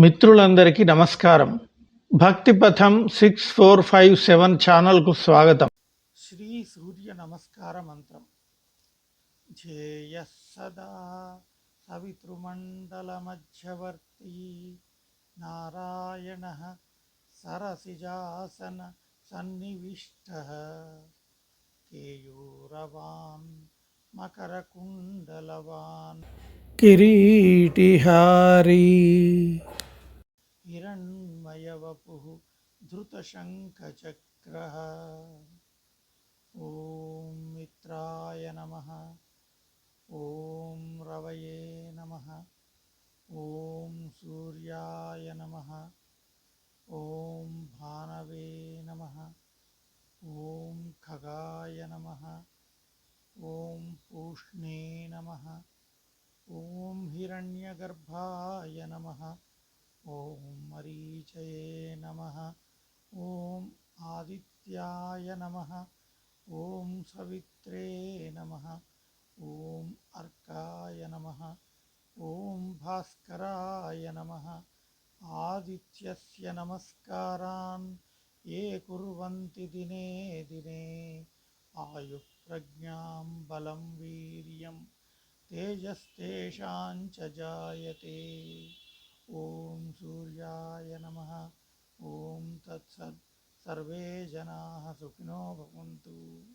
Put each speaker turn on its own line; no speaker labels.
మిత్రులందరికీ నమస్కారం. భక్తి పథం సిక్స్ ఫోర్ ఫైవ్ సెవెన్ ఛానల్కు స్వాగతం. శ్రీ సూర్య నమస్కార మంత్రం. జేయ సదా సవితృమండల మధ్యవర్తి. నారాయణ సరసిజాసన సన్నివిష్ట. కేయూరవాన్ మకరకుండలవాన్. కిరీటిహారీ. हिरण्मयवपुः धृतशङ्खचक्रः। ॐ मित्राय नमः। ॐ रवये नमः। ॐ सूर्याय नमः। ॐ भानवे नमः। ॐ खगाय नमः। ॐ पूष्णे नमः। ॐ हिरण्यगर्भाय नमः ॐ मरीचये नमः। ॐ आदित्याय नमः। ॐ सवित्रे नमः। ॐ अर्काय नमः। ॐ भास्कराय नमः। आदित्यस्य नमस्कारान् ये कुर्वन्ति दिने दिने। आयुः प्रज्ञां बलं वीर्यं तेजस्तेषां च जायते। ఓం సూర్యాయ నమ. ఓం తత్సత్. సర్వే జనా సుఖినో భవంతు.